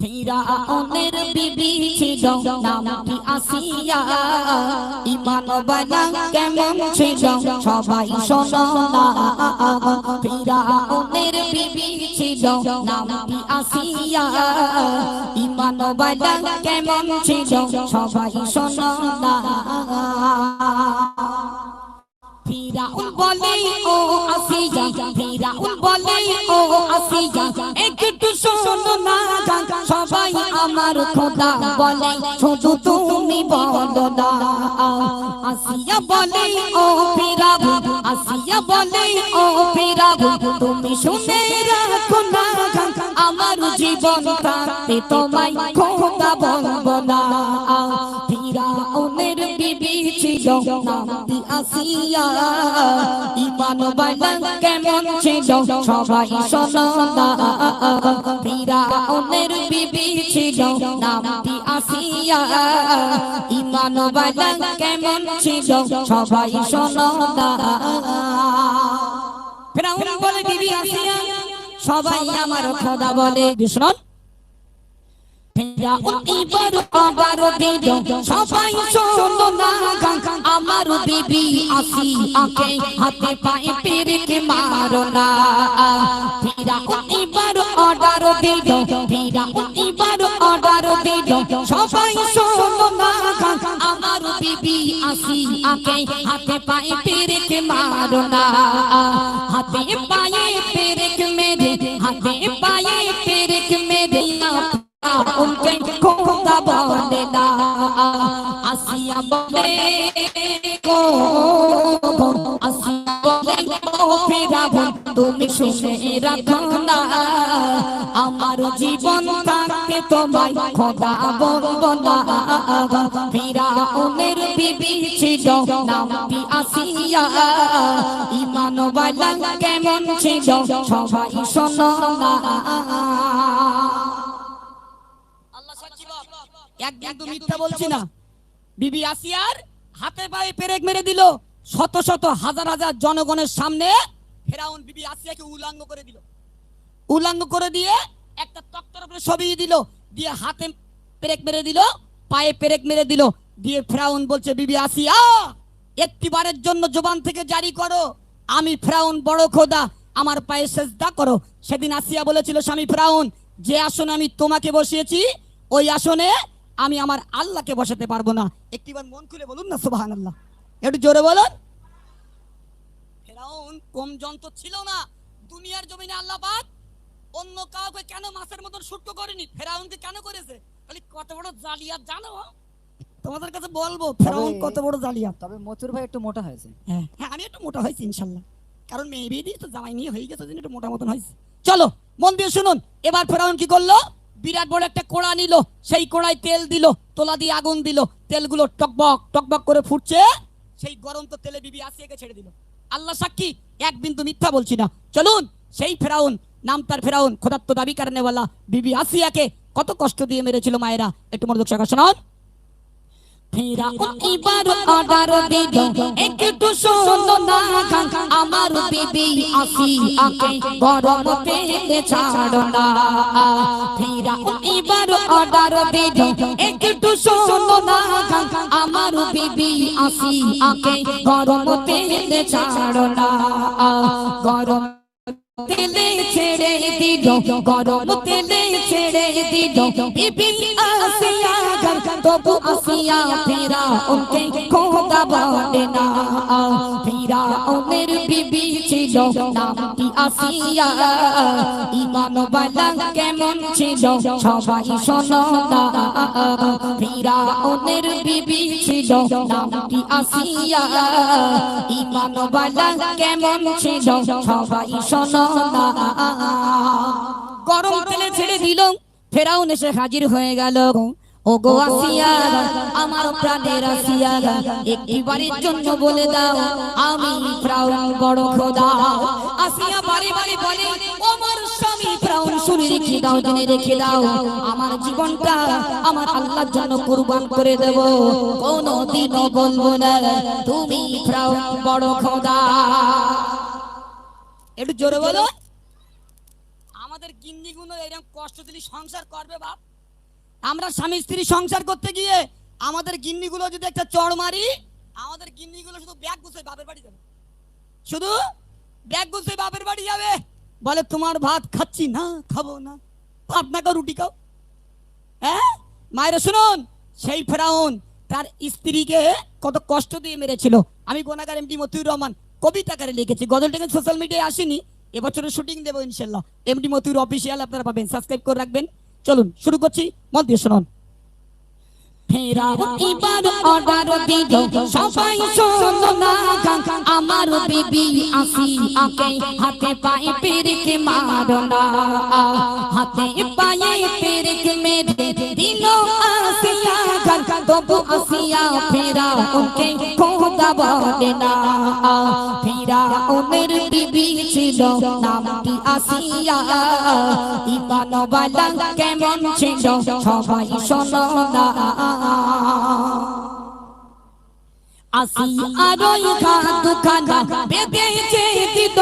ফিরাউনের বিবি ছিল নামটি আসিয়া ইমান বালা কেমন ছিল, সবাই শোনো না। ফিরাউনের বিবি ছিল নামটি আসিয়া ইমান বালা কেমন ছিল, সবাই শোনো ফিরাউন বলে, ও আসিয়া, ফিরাউন বলে, ও আসিয়া, একটু শোনো না গান, সবাই আমার খোদা বলে, শুধু তুমি বলো না, আসিয়া বলে, ও ফিরাউন, আসিয়া বলে, ও ফিরাউন, তুমি শুনে রাখো না আমার জীবন থাকতে তোমায় খোদা বলব না বিবি সবাই বিবি ছিল নামটি আসিয়া, ইমান বালা কেমন ছিল? সবাই না বলে, বিবি আসিয়া, সবাই আমার খোদা বলে। শুনুন এবার আবার দিল। সবাই শোনো না গান। আমার বিবি আসি আকে হাতে পায়ে পেরেকে মারো না ফিরা এবার অর্ডার দিল, ফিরা এবার অর্ডার দিল। সবাই শোনো না গান। আমার বিবি আসি আকে হাতে পায়ে পেরেকে মারো না হাতে পায়ে পেরেক গো তুমি শুনে রাখো না আমার জীবন। থাকতে তোমায় খোদা বলব না ফিরাউনের বিবি ছিল নামটি আসিয়া ইমান বালা কেমন ছিল সবাই শোনো না একদিন তো মিথ্যা বলছি না। বিবি আসিয়ার হাতে পায়ে পেরেক মেরে দিল। শত শত হাজার হাজার জনগণের সামনে ফেরাউন বিবি আসিয়াকে উলাঙ্গ করে দিল। উলাঙ্গ করে দিয়ে একটা তক্তর উপরে ছবি দিল। দিয়ে হাতে পেরেক মেরে দিল, পায়ে পেরেক মেরে দিল। দিয়ে ফেরাউন বলছে, বিবি আসিয়া, একটিবারের জন্য জবান থেকে জারি করো। আমি ফেরাউন বড় খোদা, আমার পায়ে সেজদা করো। সেদিন আসিয়া বলেছিল, স্বামী ফেরাউন, যে আসনে আমি তোমাকে বসিয়েছি, ওই আসনে আমি আমার আল্লাহকে বসাতে পারব না। একটিবার মন খুলে বলুন না সুবাহান আল্লাহ একটু জোরে বলুন। ফেরাউন কম যন্ত্র ছিল না দুনিয়ার জমিনে আল্লাহ পাক অন্য কাউকে কেন মাছের মতন শুটকো করেনি? ফেরাউনকে কেন করেছে? খালি কত বড় জালিয়াত জানো? তোমাদের কাছে বলব ফেরাউন কত বড় জালিয়াত। তবে মচুর ভাই একটু মোটা হয়েছে। হ্যাঁ হ্যাঁ আমি একটু মোটা হয়েছি ইনশাল্লাহ। কারণ মেয়ে বিয়ে দিয়ে তো জামাই নিয়ে হয়ে গেছে একটু মোটা মতন হয়েছে। চলো মন দিয়ে শুনুন। এবার ফেরাউন কি করল? বিরাট বড় একটা কোড়া নিল, সেই কোড়ায় তেল দিল, তোলা দিয়ে আগুন দিল, তেলগুলো টকবক টকবক করে ফুটছে, সেই গরম তো তেলে বিবি আসিয়াকে ছেড়ে দিল। আল্লাহ সাক্ষী, এক বিন্দু মিথ্যা বলছি না। চলুন, সেই ফেরাউন, নাম তার ফেরাউন খোদাত্ত দাবি কারণেওয়ালা বিবি আসিয়াকে কত কষ্ট দিয়ে মেরেছিল মায়েরা, একটু মনোযোগ সহকারে শোনান। এবার অর্ডার দিল। একটু শোনো না আমার বিবি আসি আকে। গরম তেলে ছাড়ো না। ফিরাউন এবার অর্ডার দিল। একটু শোনো গরম তেলে ছেড়ে দিল। গরম তেলে ছেড়ে দিল। বিবি আসিয়া আসিয়া ফিরা, ওকে খোদা বলে না। ফিরা ওনের বিবি ছিল, নামটি আসিয়া। ইমান বালা কেমন ছিল, সবাই শোনো না। ফিরা ওনের বিবি ছিল, নামটি আসিয়া। ইমান বালা কেমন ছিল, সবাই শোনো না। গরম তেলে ছেড়ে দিল, ফেরাউন এসে হাজির হয়ে গেল। ও গো আসিয়া আমার প্রাণের আসিয়া জন্য বলে দাও আমি ফ্রাউন বড় খোদা। আসিয়া বাড়ি বাড়ি বলে আমার স্বামী ফ্রাউন শুনে রেখে দাও জেনে রেখে দাও। আমার জীবনটা আমার আল্লাহর জন্য কুরবান করে দেব। কোনো বলব না তুমি বড় খোদা। একটু জোরে বলো। আমাদের গিন্নিগুলো এরকম কষ্ট দিলি সংসার করবে বাপ। আমরা স্বামী স্ত্রী সংসার করতে গিয়ে আমাদের গিন্নিগুলো যদি একটা চড় মারি, আমাদের গিন্নিগুলো শুধু ব্যাগ গুছিয়ে বাপের বাড়ি যাবে। শুধু ব্যাগ গুছিয়ে বাপের বাড়ি যাবে। বলে, তোমার ভাত খাচ্ছি না, খাব না। খাও, রুটি খাও। হ্যাঁ? মায়েরা, শুনুন। সেই ফেরাউন তার স্ত্রীকে কত কষ্ট দিয়ে মেরেছিল। আমি গোনাগার এমডি মতিউর রহমান কবিতাকারে লিখেছি। গজলটাকে সোশ্যাল মিডিয়ায় আসেনি। এবছরের শুটিং দেবো ইনশাল্লাহ। এমডি মতিউর অফিসিয়াল আপনারা পাবেন। সাবস্ক্রাইব করে রাখবেন। চলুন শুরু করছি মন দিয়ে শুনুন। ফেরাউন এবার অর্ডার দিল। সবাই শোনো না গান। আমার বিবি আসি আকে, হাতে পায়ে পেরেকে মারো না। হাতে পায়ে পেরেকে মেরে দিল আসিয়া গান। তবু আসিয়া ফেরাউনকে খোদা বলে না। ফেরাউনের বিবি ছিল, নামটি আসিয়া ইমানওয়ালা কেমন ছিল? সবাই শোনো না। আসি আরই খাদু খানা বেঁধেছে দিদ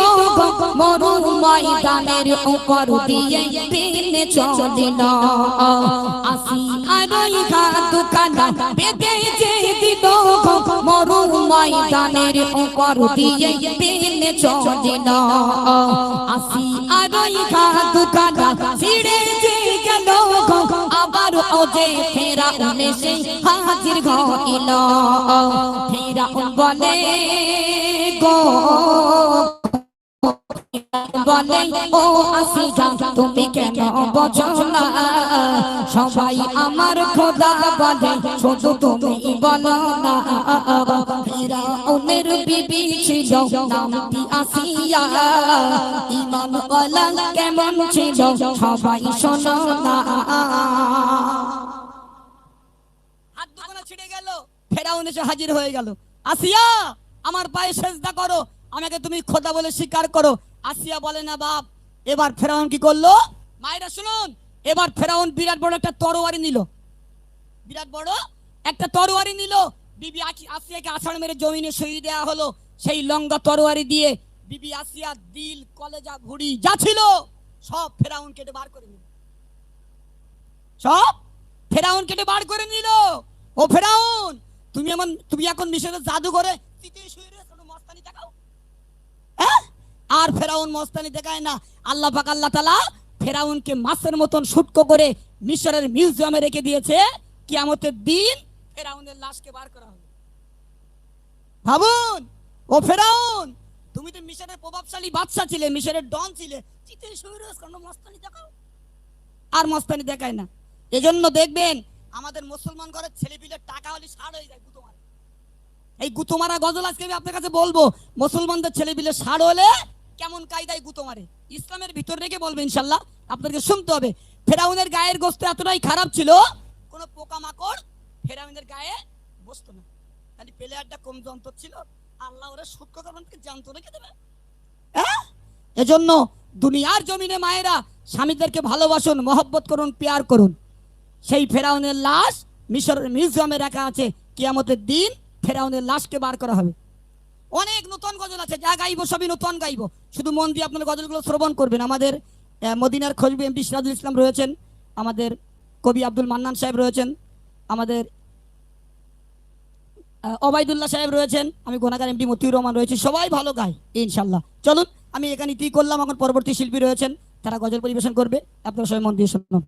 মরু ময়দানের উপর দিয়ে টেনে চলিল আসি আরই খাদু খানা বেঁধেছে দিদ মরু ময়দানের উপর দিয়ে টেনে চলিল আসি আরই ওজে ফেরা উনেছে হাজির ঘইল। ফেরা বলে গো বলে, ও আসি যা তুমি কেন বোঝো না সবাই আমার খোদা বলে, শুধু তুমি বলো না। বিবি ছিল নামটি আসিয়া? বলা কেমন ছিল? সবাই শোনো না। হাত গেল। ফেরাউন এসে হাজির হয়ে গেল। আসিয়া, আমার পায়ে সেজদা করো। আমাকে তুমি খোদা বলে স্বীকার করো। আসিয়া বলে না বাপ, এবার ফেরাউন কি করল? মায়েরা শুনুন, এবার ফেরাউন বিরাট বড় একটা তরোয়ারি নিল। বিরাট বড় একটা তরোয়ারি নিল। বিবি আসিয়াকে আষাঢ় মেরে জমিনে সই দেওয়া হলো। সেই লঙ্গা তরোয়ারি দিয়ে বিবি আসিয়া দিল, কলেজা ভুড়ি যা ছিল, সব ফেরাউন কেটে বার করে নিল। সব ফেরাউন কেটে বার করে নিল। ও ফেরাউন, তুমি এমন তুমি এখন মিশরের জাদু করে শুয়ে রয়েছো, কোনো মস্তানি দেখাও হ্যাঁ? আর ফেরাউন মস্তানি দেখায় না। আল্লাহ পাক আল্লাহ তালা ফেরাউনকে মাছের মতন শুটকো করে মিশরের মিউজিয়ামে রেখে দিয়েছে। কিয়ামতের দিন ফেরাউনের লাশকে বার করা হবে। ভাবুন ও ফেরাউন তুমি তো মিশরের প্রভাবশালী বাদশা ছিলে মিশরের ডন ছিলে। শুয়ে রয়েছো, কোনো মস্তানি দেখাও। আর মস্তানি দেখায় না। এজন্য দেখবেন আমাদের মুসলমান ঘরের ছেলেপিলের টাকা হলে সার হয়ে যায় গুতো এই গুতো মারা গজল আজকে আমি আপনার কাছে বলব মুসলমানদের ছেলেপিলের সার হলে কেমন কায়দায় গুতো মারে। ইসলামের ভিতর রেখে বলবে ইনশাল্লাহ আপনাকে শুনতে হবে। ফেরাউনের গায়ের গোস্ত এতটাই খারাপ ছিল, কোনো পোকামাকড় ফেরাউনের গায়ে বসতো না। খালি প্লেয়ারটা কম যন্ত্র ছিল, আল্লাহ ওরা সূক্ষ্ম কারণ জানতো রেখে দেবে। হ্যাঁ? এজন্য দুনিয়ার জমিনে মায়েরা স্বামীদেরকে ভালোবাসুন, মহব্বত করুন, পেয়ার করুন। সেই ফেরাউনের লাশ মিশরের মিউজিয়ামে রাখা আছে। কিয়ামতের দিন ফেরাউনের লাশকে বার করা হবে। অনেক নতুন গজল আছে যা গাইবো সবই নতুন গাইবো। শুধু মন দিয়ে আপনার গজলগুলো শ্রবণ করবেন। আমাদের মদিনার খসবি এমপি সিরাজুল ইসলাম রয়েছেন আমাদের কবি আব্দুল মান্নান সাহেব রয়েছেন আমাদের আহ, ওবায়দুল্লাহ সাহেব রয়েছেন আমি গোনাগার এমপি মতিউর রহমান রয়েছে সবাই ভালো গায় ইনশাল্লাহ। চলুন আমি এখানে কি করলাম এখন পরবর্তী শিল্পী রয়েছেন তারা গজল পরিবেশন করবে আপনারা সবাই মন দিয়ে শুনুন।